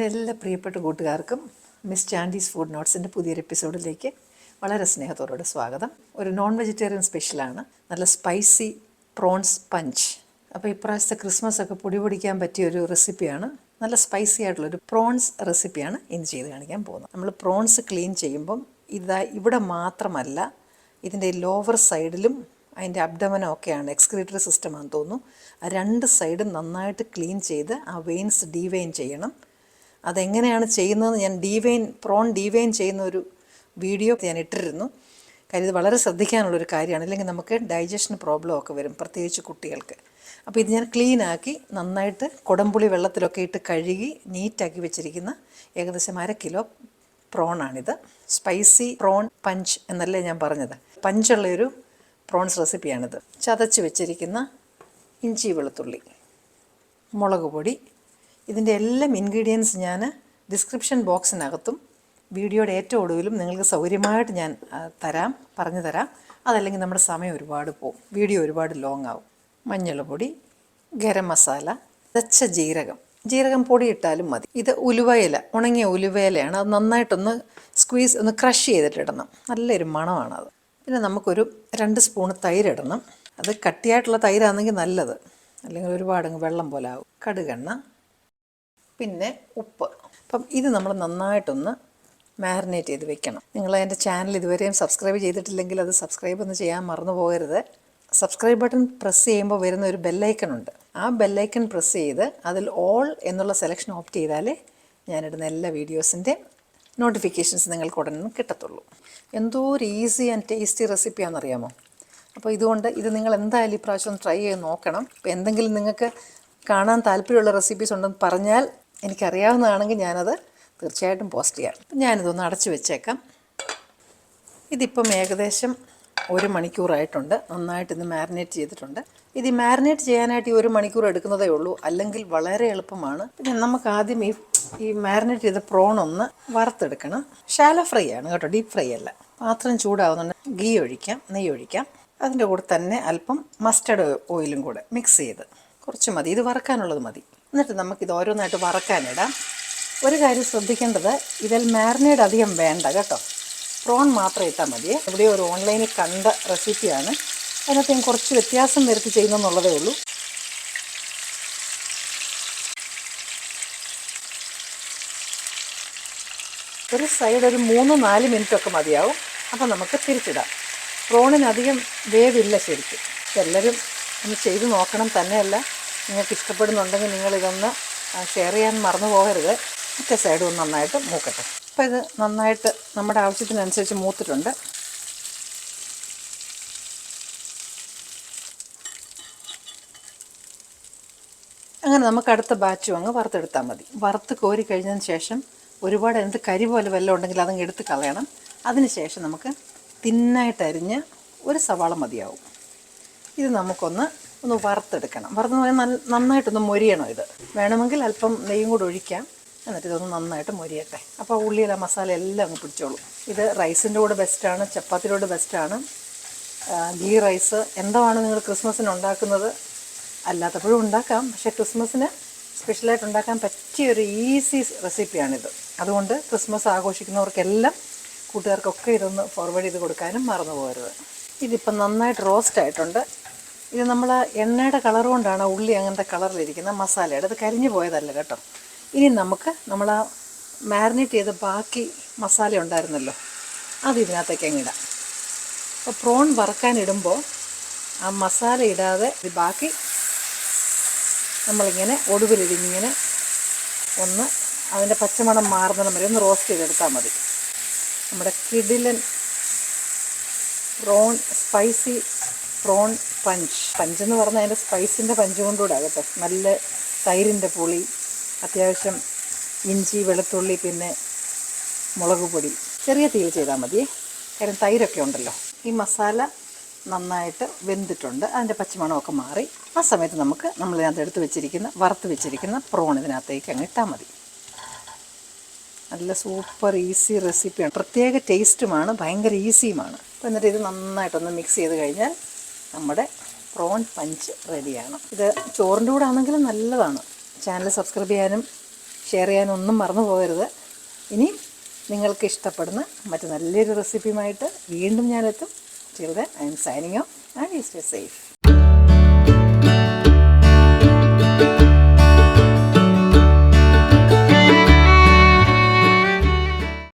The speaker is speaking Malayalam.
എന്റെ എല്ലാ പ്രിയപ്പെട്ട കൂട്ടുകാർക്കും മിസ് ചാൻഡീസ് ഫുഡ് നോട്ട്സിന്റെ പുതിയൊരു എപ്പിസോഡിലേക്ക് വളരെ സ്നേഹത്തോടെ സ്വാഗതം. ഒരു നോൺ വെജിറ്റേറിയൻ സ്പെഷ്യലാണ് നല്ല സ്പൈസി പ്രോൺസ് പഞ്ച് അപ്പോൾ ഇപ്രാവശ്യത്തെ ക്രിസ്മസ് ഒക്കെ പൊടി പൊടിക്കാൻ പറ്റിയ ഒരു റെസിപ്പിയാണ് നല്ല സ്പൈസി ആയിട്ടുള്ള ഒരു പ്രോൺസ് റെസിപ്പിയാണ് ഇന്ന് ചെയ്ത് കാണിക്കാൻ പോകുന്നത്. നമ്മൾ പ്രോൺസ് ക്ലീൻ ചെയ്യുമ്പം ഇതാ ഇവിടെ മാത്രമല്ല ഇതിന്റെ ലോവർ സൈഡിലും അതിന്റെ അബ്ഡമനം ഒക്കെയാണ് എക്സ്ക്രീറ്ററി സിസ്റ്റമാണെന്ന് തോന്നുന്നു. രണ്ട് സൈഡും നന്നായിട്ട് ക്ലീൻ ചെയ്ത് ആ വെയിൻസ് ഡീവെയിൻ ചെയ്യണം. അതെങ്ങനെയാണ് ചെയ്യുന്നതെന്ന് ഞാൻ ഡീവൈൻ പ്രോൺ ഡീവൈൻ ചെയ്യുന്ന ഒരു വീഡിയോ ഞാൻ ഇട്ടിരുന്നു. കാര്യം ഇത് വളരെ ശ്രദ്ധിക്കാനുള്ളൊരു കാര്യമാണ്. അല്ലെങ്കിൽ നമുക്ക് ഡൈജഷൻ പ്രോബ്ലം ഒക്കെ വരും പ്രത്യേകിച്ച് കുട്ടികൾക്ക്. അപ്പോൾ ഇത് ഞാൻ ക്ലീൻ ആക്കി നന്നായിട്ട് കുടംപുളി വെള്ളത്തിലൊക്കെ ഇട്ട് കഴുകി നീറ്റാക്കി വെച്ചിരിക്കുന്ന ഏകദേശം അര കിലോ പ്രോണാണിത് സ്പൈസി പ്രോൺ പഞ്ച് എന്നല്ലേ ഞാൻ പറഞ്ഞത്. പഞ്ചുള്ളൊരു പ്രോൺസ് റെസിപ്പിയാണിത് ചതച്ച് വെച്ചിരിക്കുന്ന ഇഞ്ചി വെളുത്തുള്ളി മുളക് പൊടി ഇതിന്റെ എല്ലാം ഇൻഗ്രീഡിയൻസ് ഞാൻ ഡിസ്ക്രിപ്ഷൻ ബോക്സിനകത്തും വീഡിയോയുടെ ഏറ്റവും ഒടുവിലും നിങ്ങൾക്ക് സൗകര്യമായിട്ട് ഞാൻ തരാം പറഞ്ഞു തരാം. അതല്ലെങ്കിൽ നമ്മുടെ സമയം ഒരുപാട് പോകും വീഡിയോ ഒരുപാട് ലോങ് ആവും. മഞ്ഞൾപ്പൊടി ഗരം മസാല ചതച്ച ജീരകം. ജീരകം പൊടി ഇട്ടാലും മതി. ഇത് ഉലുവയില ഉണങ്ങിയ ഉലുവയിലയാണ്. അത് നന്നായിട്ടൊന്ന് സ്ക്വീസ് ഒന്ന് ക്രഷ് ചെയ്തിട്ടിടണം. നല്ലൊരു മണമാണത് പിന്നെ നമുക്കൊരു രണ്ട് സ്പൂൺ തൈരിടണം. അത് കട്ടിയായിട്ടുള്ള തൈരാണെങ്കിൽ നല്ലത്. അല്ലെങ്കിൽ ഒരുപാട് വെള്ളം പോലെ ആവും. കടുകെണ്ണ പിന്നെ ഉപ്പ്. അപ്പം ഇത് നമ്മൾ നന്നായിട്ടൊന്ന് മാരിനേറ്റ് ചെയ്ത് വെക്കണം. നിങ്ങൾ എന്റെ ചാനൽ ഇതുവരെയും സബ്സ്ക്രൈബ് ചെയ്തിട്ടില്ലെങ്കിൽ അത് സബ്സ്ക്രൈബ് ഒന്ന് ചെയ്യാൻ മറന്നു പോകരുത്. സബ്സ്ക്രൈബ് ബട്ടൺ പ്രസ് ചെയ്യുമ്പോൾ വരുന്ന ഒരു ബെല്ലൈക്കൺ ഉണ്ട്. ആ ബെല്ലൈക്കൺ പ്രസ് ചെയ്ത് അതിൽ ഓൾ എന്നുള്ള സെലക്ഷൻ ഓപ്റ്റ് ചെയ്താലേ ഞാനിടുന്ന എല്ലാ വീഡിയോസിന്റെ നോട്ടിഫിക്കേഷൻസ് നിങ്ങൾക്ക് ഉടനെ കിട്ടത്തുള്ളൂ. എന്തോ ഒരു ഈസി ആൻഡ് ടേസ്റ്റി റെസിപ്പിയാണെന്നറിയാമോ അപ്പോൾ ഇതുകൊണ്ട് ഇത് നിങ്ങൾ എന്തായാലും ഇപ്രാവശ്യം ട്രൈ ചെയ്ത് നോക്കണം. ഇപ്പോൾ എന്തെങ്കിലും നിങ്ങൾക്ക് കാണാൻ താല്പര്യമുള്ള റെസിപ്പീസ് ഉണ്ടെന്ന് പറഞ്ഞാൽ എനിക്കറിയാവുന്നതാണെങ്കിൽ ഞാനത് തീർച്ചയായിട്ടും പോസ്റ്റ് ചെയ്യാം. അപ്പം ഞാനിതൊന്ന് അടച്ചു വെച്ചേക്കാം. ഇതിപ്പം ഏകദേശം ഒരു മണിക്കൂറായിട്ടുണ്ട്. നന്നായിട്ട് ഇത് മാരിനേറ്റ് ചെയ്തിട്ടുണ്ട്. ഇത് ഈ മാരിനേറ്റ് ചെയ്യാനായിട്ട് ഈ ഒരു മണിക്കൂർ എടുക്കുന്നതേ ഉള്ളൂ. അല്ലെങ്കിൽ വളരെ എളുപ്പമാണ്. പിന്നെ നമുക്ക് ആദ്യം ഈ ഈ മാരിനേറ്റ് ചെയ്ത പ്രോൺ ഒന്ന് വറുത്തെടുക്കണം. ഷാലോ ഫ്രൈ ആണ് കേട്ടോ. ഡീപ്പ് ഫ്രൈ അല്ല. പാത്രം ചൂടാവുന്നുണ്ട്. ഗീ ഒഴിക്കാം നെയ്യ് ഒഴിക്കാം. അതിന്റെ കൂടെ തന്നെ അല്പം മസ്റ്റർഡ് ഓയിലും കൂടെ മിക്സ് ചെയ്ത്. കുറച്ച് മതി. ഇത് വറുക്കാനുള്ളത് മതി. എന്നിട്ട് നമുക്കിത് ഓരോന്നായിട്ട് വറക്കാനിടാം. ഒരു കാര്യം ശ്രദ്ധിക്കേണ്ടത് ഇതിൽ മാരിനേഡ് അധികം വേണ്ട കേട്ടോ. പ്രോൺ മാത്രം ഇട്ടാൽ മതി. ഇവിടെ ഒരു ഓൺലൈനിൽ കണ്ട റെസിപ്പിയാണ് അതിനകത്ത് ഞാൻ കുറച്ച് വ്യത്യാസം വരുത്തി ചെയ്യുന്നെന്നുള്ളതേ ഉള്ളൂ. ഒരു സൈഡ് ഒരു മൂന്ന് നാല് മിനിറ്റ് ഒക്കെ മതിയാവും. അപ്പം നമുക്ക് തിരിച്ചിടാം. പ്രോണിനധികം വേവില്ല ശരിക്കും. എല്ലാവരും ഒന്ന് ചെയ്ത് നോക്കണം തന്നെയല്ല. നിങ്ങൾക്ക് ഇഷ്ടപ്പെടുന്നുണ്ടെങ്കിൽ നിങ്ങളിതൊന്ന് ഷെയർ ചെയ്യാൻ മറന്നു പോകരുത്. മറ്റേ സൈഡും ഒന്ന് നന്നായിട്ട് മൂക്കട്ടെ. അപ്പോൾ ഇത് നന്നായിട്ട് നമ്മുടെ ആവശ്യത്തിനനുസരിച്ച് മൂത്തിട്ടുണ്ട്. അങ്ങനെ നമുക്ക് അടുത്ത ബാച്ചും അങ്ങ് വറുത്തെടുത്താൽ മതി. വറുത്ത് കോരി കഴിഞ്ഞതിന് ശേഷം ഒരുപാട് എന്ത് കരി പോലെ വല്ലതും ഉണ്ടെങ്കിൽ അതങ്ങ് എടുത്ത് കളയണം. അതിന് ശേഷം നമുക്ക് തിന്നായിട്ട് അരിഞ്ഞ് ഒരു സവാള മതിയാവും. ഇത് നമുക്കൊന്ന് ഒന്ന് വറുത്തെടുക്കണം. വറുത്ത് പറഞ്ഞാൽ നല്ല നന്നായിട്ടൊന്ന് മൊരിയണം ഇത്. വേണമെങ്കിൽ അല്പം നെയ്യും കൂടെ ഒഴിക്കാം. എന്നിട്ട് ഇതൊന്ന് നന്നായിട്ട് മൊരിയട്ടെ. അപ്പോൾ ഉള്ളിയിലെ മസാല എല്ലാം അങ്ങ് പിടിച്ചോളും. ഇത് റൈസിന്റെ കൂടെ ബെസ്റ്റാണ് ചപ്പാത്തിയുടെ ബെസ്റ്റാണ് ഗീ റൈസ് എന്താണ് നിങ്ങൾ ക്രിസ്മസിന് ഉണ്ടാക്കുന്നത്? അല്ലാത്തപ്പോഴും ഉണ്ടാക്കാം. പക്ഷേ ക്രിസ്മസിന് സ്പെഷ്യലായിട്ട് ഉണ്ടാക്കാൻ പറ്റിയ ഒരു ഈസി റെസിപ്പിയാണിത് അതുകൊണ്ട് ക്രിസ്മസ് ആഘോഷിക്കുന്നവർക്കെല്ലാം കൂട്ടുകാർക്കൊക്കെ ഇതൊന്ന് ഫോർവേഡ് ചെയ്ത് കൊടുക്കാനും മറന്നു പോകരുത് ഇതിപ്പം നന്നായിട്ട് റോസ്റ്റ് ആയിട്ടുണ്ട്. ഇത് നമ്മൾ എണ്ണയുടെ കളർ കൊണ്ടാണ് ഉള്ളി അങ്ങനത്തെ കളറിലിരിക്കുന്ന മസാലയുടെ. അത് കരിഞ്ഞു പോയതല്ല കേട്ടോ. ഇനി നമുക്ക് നമ്മൾ ആ മാരിനേറ്റ് ചെയ്ത ബാക്കി മസാല ഉണ്ടായിരുന്നല്ലോ അത് ഇതിനകത്തേക്ക് അങ്ങിടാം അപ്പോൾ പ്രോൺ വറക്കാനിടുമ്പോൾ ആ മസാല ഇടാതെ ഇത് ബാക്കി നമ്മളിങ്ങനെ ഒടുവിലിരിങ്ങനെ ഒന്ന് അതിന്റെ പച്ചമണം മാറുന്നിടം വരെ ഒന്ന് റോസ്റ്റ് ചെയ്തെടുത്താൽ മതി. നമ്മുടെ കിഡിലൻ പ്രോൺ സ്പൈസി പ്രോൺ പഞ്ച് പഞ്ചെന്ന് പറഞ്ഞാൽ അതിന്റെ സ്പൈസിന്റെ പഞ്ച് കൊണ്ടുകൂടെ ആകട്ടെ. നല്ല തൈരിന്റെ പുളി അത്യാവശ്യം ഇഞ്ചി വെളുത്തുള്ളി പിന്നെ മുളക് പൊടി. ചെറിയ തീയിൽ ചെയ്താൽ മതി. കാര്യം തൈരൊക്കെ ഉണ്ടല്ലോ. ഈ മസാല നന്നായിട്ട് വെന്തിട്ടുണ്ട്. അതിന്റെ പച്ചമണമൊക്കെ മാറി. ആ സമയത്ത് നമുക്ക് നമ്മളിതിനകത്ത് എടുത്ത് വെച്ചിരിക്കുന്ന വറുത്ത് വെച്ചിരിക്കുന്ന പ്രോൺ ഇതിനകത്തേക്ക് അങ്ങ് ഇട്ടാൽ മതി. നല്ല സൂപ്പർ ഈസി റെസിപ്പിയാണ് പ്രത്യേക ടേസ്റ്റുമാണ് ഭയങ്കര ഈസിയുമാണ് എന്നിട്ട് ഇത് നന്നായിട്ടൊന്ന് മിക്സ് ചെയ്ത് കഴിഞ്ഞാൽ നമ്മുടെ പ്രോൺ പഞ്ച് റെഡിയാണ് ഇത് ചോറിന്റെ കൂടെ ആണെങ്കിലും നല്ലതാണ്. ചാനൽ സബ്സ്ക്രൈബ് ചെയ്യാനും ഷെയർ ചെയ്യാനും ഒന്നും മറന്നു പോകരുത്. ഇനി നിങ്ങൾക്ക് ഇഷ്ടപ്പെടുന്ന മറ്റു നല്ലൊരു റെസിപ്പിയുമായിട്ട് വീണ്ടും ഞാനെത്തും. Children I'm signing off and stay safe